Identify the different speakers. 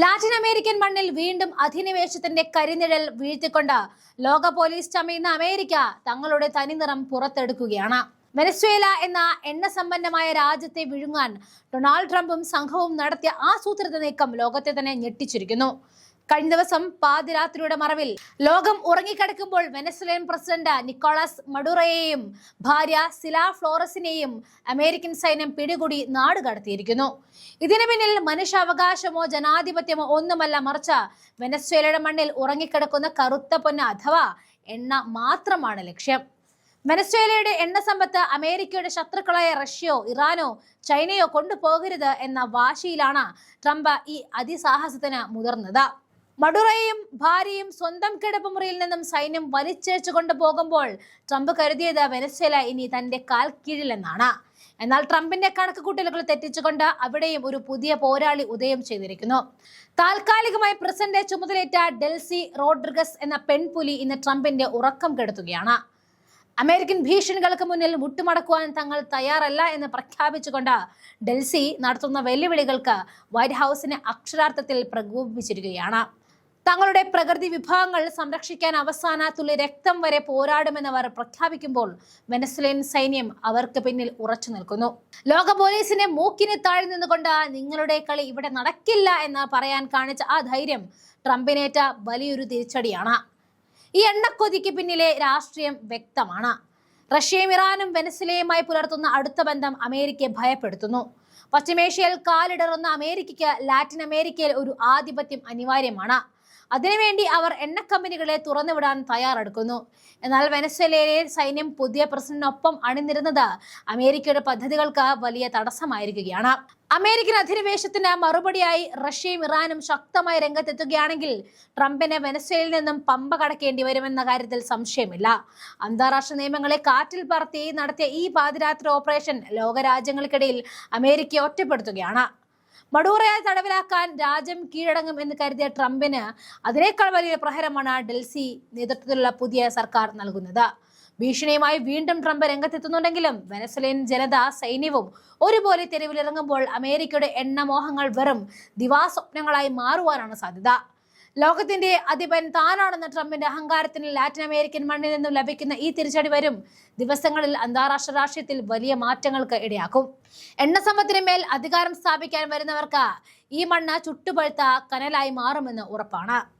Speaker 1: Latin American മണ്ണിൽ വീണ്ടും അധിനിവേശത്തിന്റെ കരിനിഴൽ വീഴ്ത്തിക്കൊണ്ട് ലോക പോലീസ് ചമയുന്ന അമേരിക്ക തങ്ങളുടെ തനിനിറം പുറത്തെടുക്കുകയാണ്. വെനസ്വേല എന്ന എണ്ണ സമ്പന്നമായ രാജ്യത്തെ വിഴുങ്ങാൻ ഡൊണാൾഡ് ട്രംപും സംഘവും നടത്തിയ ആസൂത്രിത നീക്കം ലോകത്തെ തന്നെ ഞെട്ടിച്ചിരിക്കുന്നു. കഴിഞ്ഞ ദിവസം പാതിരാത്രിയുടെ മറവിൽ ലോകം ഉറങ്ങിക്കിടക്കുമ്പോൾ വെനസ്വേലൻ പ്രസിഡന്റ് നിക്കോളാസ് മഡുറയെയും ഭാര്യ സില ഫ്ലോറസിനെയും അമേരിക്കൻ സൈന്യം പിടികൂടി നാട് കടത്തിയിരിക്കുന്നു. ഇതിനു പിന്നിൽ മനുഷ്യാവകാശമോ ജനാധിപത്യമോ ഒന്നുമല്ല മറിച്ച് വെനസ്വേലയുടെ മണ്ണിൽ ഉറങ്ങിക്കിടക്കുന്ന കറുത്ത പൊന്ന് അഥവാ എണ്ണ മാത്രമാണ് ലക്ഷ്യം. വെനസ്വേലയുടെ എണ്ണ സമ്പത്ത് അമേരിക്കയുടെ ശത്രുക്കളായ റഷ്യയോ ഇറാനോ ചൈനയോ കൊണ്ടുപോകരുത് എന്ന വാശിയിലാണ് ട്രംപ് ഈ അതിസാഹസത്തിന് മുതിർന്നത്. മഡുറയും ഭാര്യയും സ്വന്തം കിടപ്പുമുറിയിൽ നിന്നും സൈന്യം വലിച്ചേച്ചു കൊണ്ടുപോകുമ്പോൾ ട്രംപ് കരുതിയത് വെനസ്വേല ഇനി തന്റെ കാൽ കീഴിലെന്നാണ്. എന്നാൽ ട്രംപിന്റെ കണക്കുകൂട്ടലുകൾ തെറ്റിച്ചുകൊണ്ട് അവിടെയും ഒരു പുതിയ പോരാളി ഉദയം ചെയ്തിരിക്കുന്നു. താൽക്കാലികമായി പ്രസിഡന്റ് ചുമതലയേറ്റ ഡെൽസി റോഡ്രിഗസ് എന്ന പെൺപുലി ഇന്ന് ട്രംപിന്റെ ഉറക്കം കെടുത്തുകയാണ്. അമേരിക്കൻ ഭീഷണികൾക്ക് മുന്നിൽ മുട്ടുമടക്കുവാൻ തങ്ങൾ തയ്യാറല്ല എന്ന് പ്രഖ്യാപിച്ചുകൊണ്ട് ഡൽസി നടത്തുന്ന വെല്ലുവിളികൾക്ക് വൈറ്റ് ഹൗസിനെ അക്ഷരാർത്ഥത്തിൽ പ്രകോപിപ്പിച്ചിരിക്കുകയാണ്. തങ്ങളുടെ പ്രകൃതി വിഭവങ്ങൾ സംരക്ഷിക്കാൻ അവസാന തുള്ളി രക്തം വരെ പോരാടുമെന്നവർ പ്രഖ്യാപിക്കുമ്പോൾ വെനസ്വലൻ സൈന്യം അവർക്ക് പിന്നിൽ ഉറച്ചു നിൽക്കുന്നു. ലോക പോലീസിന്റെ മൂക്കിന് താഴെ നിന്നുകൊണ്ട് നിങ്ങളുടെ കളി ഇവിടെ നടക്കില്ല എന്ന് പറയാൻ കാണിച്ച ആ ധൈര്യം ട്രംപിനേറ്റ വലിയൊരു തിരിച്ചടിയാണ്. ഈ എണ്ണക്കൊതിക്ക് പിന്നിലെ രാഷ്ട്രീയം വ്യക്തമാണ്. റഷ്യയും ഇറാനും വെനസ്വലയുമായി പുലർത്തുന്ന അടുത്ത ബന്ധം അമേരിക്കയെ ഭയപ്പെടുത്തുന്നു. പശ്ചിമേഷ്യയിൽ കാലിടറുന്ന അമേരിക്കയ്ക്ക് ലാറ്റിൻ അമേരിക്കയിൽ ഒരു ആധിപത്യം അനിവാര്യമാണ്. അതിനുവേണ്ടി അവർ എണ്ണ കമ്പനികളെ തുറന്നുവിടാൻ തയ്യാറെടുക്കുന്നു. എന്നാൽ വെനസ്വേലയിലെ സൈന്യം പുതിയ പ്രസിഡന്റിനൊപ്പം അണിനിരുന്നത് അമേരിക്കയുടെ പദ്ധതികൾക്ക് വലിയ തടസ്സമായിരിക്കുകയാണ്. അമേരിക്കൻ അധിനിവേശത്തിന് മറുപടിയായി റഷ്യയും ഇറാനും ശക്തമായി രംഗത്തെത്തുകയാണെങ്കിൽ ട്രംപിന് വെനസ്വേലയിൽ നിന്നും പമ്പ കടക്കേണ്ടി വരുമെന്ന കാര്യത്തിൽ സംശയമില്ല. അന്താരാഷ്ട്ര നിയമങ്ങളെ കാറ്റിൽ പറത്തി നടത്തിയ ഈ പാതിരാത്രി ഓപ്പറേഷൻ ലോകരാജ്യങ്ങൾക്കിടയിൽ അമേരിക്കയെ ഒറ്റപ്പെടുത്തുകയാണ്. മഡൂറയെ തടവിലാക്കാൻ രാജ്യം കീഴടങ്ങും എന്ന് കരുതിയ ട്രംപിന് അതിനേക്കാൾ വലിയ പ്രഹരമാണ് ഡൽഹി നേതൃത്വത്തിലുള്ള പുതിയ സർക്കാർ നൽകുന്നത്. ഭീഷണിയുമായി വീണ്ടും ട്രംപ് രംഗത്തെത്തുന്നുണ്ടെങ്കിലും വെനസ്വലൻ ജനത സൈന്യവും ഒരുപോലെ തെരുവിലിറങ്ങുമ്പോൾ അമേരിക്കയുടെ എണ്ണമോഹങ്ങൾ വെറും ദിവാസ്വപ്നങ്ങളായി മാറുവാനാണ് സാധ്യത. ലോകത്തിന്റെ അധിപൻ താനാണെന്ന ട്രംപിന്റെ അഹങ്കാരത്തിന് ലാറ്റിൻ അമേരിക്കൻ മണ്ണിൽ നിന്നും ലഭിക്കുന്ന ഈ തിരിച്ചടി വരും. ദിവസങ്ങളിൽ അന്താരാഷ്ട്ര രാഷ്ട്രീയത്തിൽ വലിയ മാറ്റങ്ങൾക്ക് ഇടയാക്കും. എണ്ണ സമ്പത്തിന് മേൽ അധികാരം സ്ഥാപിക്കാൻ വരുന്നവർക്ക് ഈ മണ്ണ് ചുട്ടുപഴുത്ത കനലായി മാറുമെന്ന് ഉറപ്പാണ്.